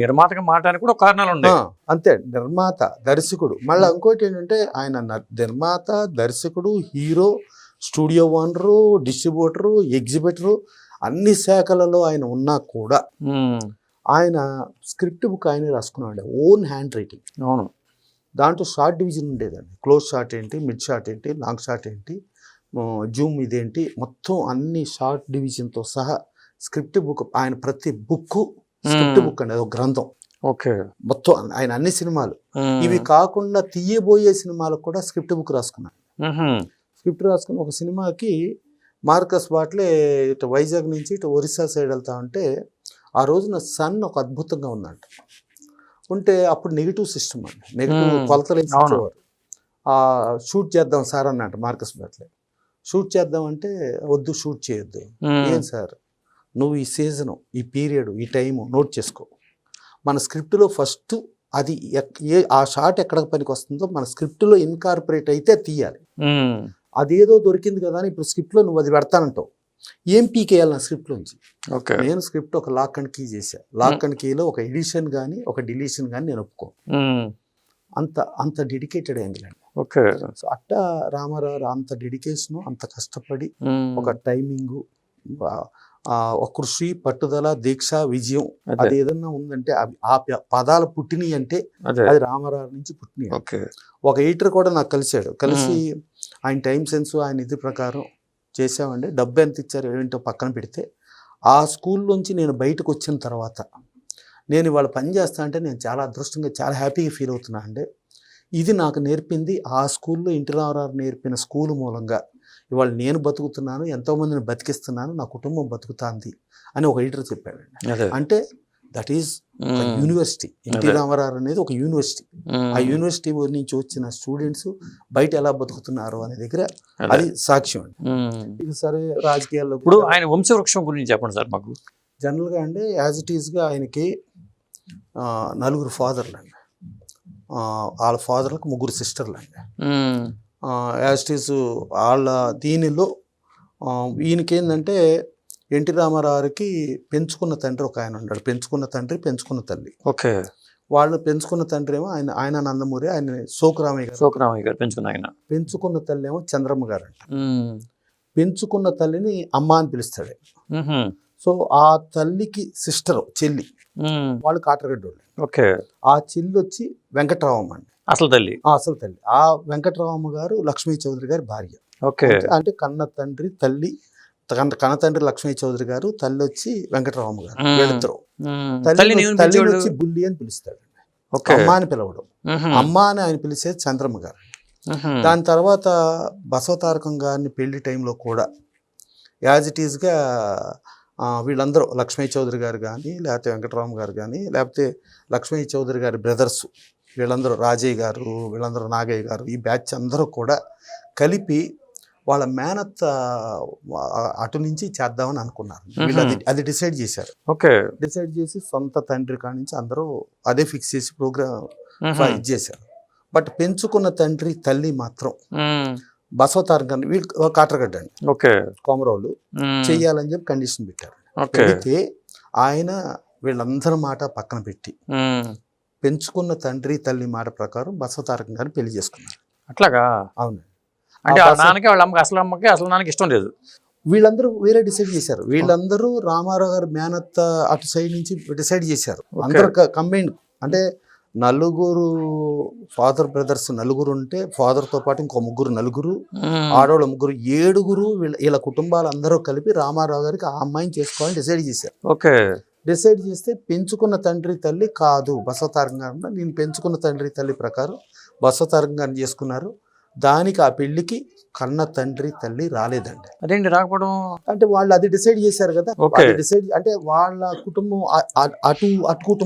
నిర్మాతగా మారడానికి కూడా ఒక కారణాలు ఉన్నాయి. అంతే. నిర్మాత దర్శకుడు. మళ్ళీ ఇంకోటి ఏంటంటే ఆయన నిర్మాత దర్శకుడు hero studio owner distributor exhibitor అన్ని శాఖలలో ఆయన ఉన్నా కూడా ఆయన స్క్రిప్ట్ బుక్ ఆయనే రాసుకున్నాడు ఓన్ హ్యాండ్ రైటింగ్. అవును. దాంట్లో షార్ట్ డివిజన్ ఉండేదండి. క్లోజ్ షాట్ ఏంటి మిడ్ షాట్ ఏంటి లాంగ్ షాట్ ఏంటి జూమ్ ఇదేంటి మొత్తం అన్ని షార్ట్ డివిజన్తో సహా స్క్రిప్ట్ బుక్ ఆయన ప్రతి బుక్ స్క్రిప్ట్. బుక్ అండి ఒక గ్రంథం. ఓకే. మొత్తం ఆయన అన్ని సినిమాలు. ఇవి కాకుండా తీయబోయే సినిమాలకు కూడా స్క్రిప్ట్ బుక్ రాసుకున్నాను. స్క్రిప్ట్ రాసుకుని ఒక సినిమాకి మార్కస్ బాట్లే ఇటు వైజాగ్ నుంచి ఇటు ఒరిస్సా సైడ్ వెళ్తా ఉంటే ఆ రోజున సన్ ఒక అద్భుతంగా ఉందంట. ఉంటే అప్పుడు నెగిటివ్ సిస్టమ్ అండి. నెగిటివ్. కొలతలు షూట్ చేద్దాం సార్ అన్నట్టు మార్కస్ బాట్లే. షూట్ చేద్దాం అంటే వద్దు షూట్ చేయొద్దు. ఏం సార్? నువ్వు ఈ సీజను ఈ పీరియడ్ ఈ టైము నోట్ చేసుకో. మన స్క్రిప్ట్లో ఫస్ట్ అది ఏ ఆ షాట్ ఎక్కడ పనికి వస్తుందో మన స్క్రిప్ట్లో ఇన్కార్పొరేట్ అయితే తీయాలి. అదేదో దొరికింది కదా అని ఇప్పుడు స్క్రిప్ట్లో నువ్వు అది పెడతానంటావు. ఏం పీకేయాలి నా స్క్రిప్ట్లోంచి ఓకే. నేను స్క్రిప్ట్ ఒక లాక్ అండ్ కీ చేశా. లాక్ అండ్ కీలో ఒక ఎడిషన్ కానీ ఒక డిలీషన్ కానీ నేను ఒప్పుకో. అంత అంత డెడికేటెడ్ యాంగిల్ అండి. ఓకే. సో అట్టా రామారావు అంత డెడికేషను అంత కష్టపడి ఒక టైమింగు ఒక కృషి పట్టుదల దీక్ష విజయం అదే. ఏదన్నా ఉందంటే ఆ పదాలు పుట్టినవి అంటే అదే. రామారావు నుంచి పుట్టినవి ఓకే. ఒక ఎయిటర్ కూడా నాకు కలిశాడు. కలిసి ఆయన టైం సెన్స్ ఆయన ఇది ప్రకారం చేసామండి డబ్బు ఎంత ఇచ్చారు ఏంటో పక్కన పెడితే ఆ స్కూల్లోంచి నేను బయటకు వచ్చిన తర్వాత నేను ఇవాళ పని చేస్తా అంటే నేను చాలా అదృష్టంగా చాలా హ్యాపీగా ఫీల్ అవుతున్నా అండి. ఇది నాకు నేర్పింది ఆ స్కూల్లో ఇంటి రామారావు నేర్పిన స్కూల్ మూలంగా. ఇవాళ నేను బతుకుతున్నాను ఎంతోమందిని బతికిస్తున్నాను నా కుటుంబం బతుకుతాంది అని ఒక ఎడిటర్ చెప్పాడండి. అంటే that is university NT. Rama Rao అనేది ఒక యూనివర్సిటీ ఆ యూనివర్సిటీ నుంచి వచ్చిన స్టూడెంట్స్ బయట ఎలా బతుకుతున్నారు అనే దగ్గర అదే. సాక్ష్యం అండి. సరే రాజకీయాల్లో ఇప్పుడు ఆయన వంశవృక్షం గురించి చెప్పండి సార్ మాకు. జనరల్గా అండి యాజ్ ఇట్ ఈస్గా ఆయనకి నలుగురు ఫాదర్లు అండి వాళ్ళ ఫాదర్లకు ముగ్గురు సిస్టర్లు అండి ఈస్ వాళ్ళ దీనిలో ఈయనకేందంటే ఎన్టీ రామారావుకి పెంచుకున్న తండ్రి ఒక ఆయన ఉన్నాడు. పెంచుకున్న తండ్రి పెంచుకున్న తల్లి. ఓకే. వాళ్ళు పెంచుకున్న తండ్రి ఏమో ఆయన ఆయన నందమూరి ఆయన సోకురామయ్య గారు. శోకరామయ్య గారు పెంచుకున్న ఆయన. పెంచుకున్న తల్లి ఏమో చంద్రమ్మ గారు అంట పెంచుకున్న తల్లిని అమ్మ అని పిలుస్తాడు. సో ఆ తల్లికి సిస్టర్ చెల్లి. వాళ్ళు కాటరగడ్డ వాళ్ళు ఓకే. ఆ చెల్లి వచ్చి వెంకట్రావమ్మ అండి. అసలు తల్లి? ఆ అసలు తల్లి. ఆ వెంకట్రావమ్మ గారు లక్ష్మీ చౌదరి గారి భార్య. ఓకే. అంటే- కన్న తండ్రి తల్లి కన్న కన్న తండ్రి లక్ష్మీ చౌదరి గారు తల్లి వచ్చి వెంకటరామమ్మ గారు. వీళ్ళిద్దరు. తల్లి పిలిచేవాడు? వచ్చి బుల్లి అని పిలుస్తాడు ఓకే. అమ్మ అని పిలవడం. అమ్మ అని ఆయన పిలిచేది చంద్రమ్మ గారు. దాని తర్వాత బసవతారకం గారిని పెళ్ళి టైంలో కూడా యాజ్ ఇట్ ఈస్గా వీళ్ళందరూ లక్ష్మీ చౌదరి గారు కానీ లేకపోతే వెంకటరామ గారు కానీ లేకపోతే లక్ష్మీ చౌదరి గారి బ్రదర్స్ వీళ్ళందరూ రాజయ్య గారు వీళ్ళందరూ నాగయ్య గారు ఈ బ్యాచ్ అందరూ కూడా కలిపి వాళ్ళ మేనత్ అటు నుంచి చేద్దామని అనుకున్నారు. వీళ్ళు అది అది డిసైడ్ చేశారు. ఓకే. డిసైడ్ చేసి సొంత తండ్రి కాడి నుంచి అందరూ అదే ఫిక్స్ చేసి ప్రోగ్రామ్ ఇది చేశారు. బట్ పెంచుకున్న తండ్రి తల్లి మాత్రం ఉమ్, బసవతారకం వీళ్ళు కాటరగడ్డ అండి ఓకే. కోమరోళ్ళు ఉమ్, చెయ్యాలని చెప్పి కండిషన్ పెట్టారు. పెడితే ఆయన వీళ్ళందరి మాట పక్కన పెట్టి పెంచుకున్న తండ్రి తల్లి మాట ప్రకారం బసవతారకం గారిని పెళ్ళి చేసుకున్నారు. అట్లాగా? అవును అంటే నాన్నకి వాళ్ళ అమ్మకి అసలు అమ్మకి అసలు నాన్నకి ఇష్టం లేదు. వీళ్ళందరూ వేరే డిసైడ్ చేశారు. వీళ్ళందరూ రామారావు గారి మేనత్త అటు సైడ్ నుంచి డిసైడ్ చేశారు. అందరూ కంబైన్ అంటే నలుగురు ఫాదర్ బ్రదర్స్ నలుగురు ఉంటే father తో పాటు ఇంకో ముగ్గురు నలుగురు ఆడవాళ్ళ ముగ్గురు ఏడుగురు వీళ్ళ వీళ్ళ కుటుంబాలు అందరూ కలిపి రామారావు గారికి ఆ అమ్మాయిని చేసుకోవాలని డిసైడ్ చేశారు. ఓకే. డిసైడ్ చేస్తే పెంచుకున్న తండ్రి తల్లి కాదు బసవతారం గారు నేను పెంచుకున్న తండ్రి తల్లి ప్రకారం బసవతారం గారిని చేసుకున్నారు. దానికి ఆ పెళ్ళికి కన్న తండ్రి తల్లి రాలేదండి. అదేంటి రాకపోవడం? అంటే వాళ్ళు అది డిసైడ్ చేశారు కదా. డిసైడ్ అంటే వాళ్ళ కుటుంబం అటు అటు కుటుంబం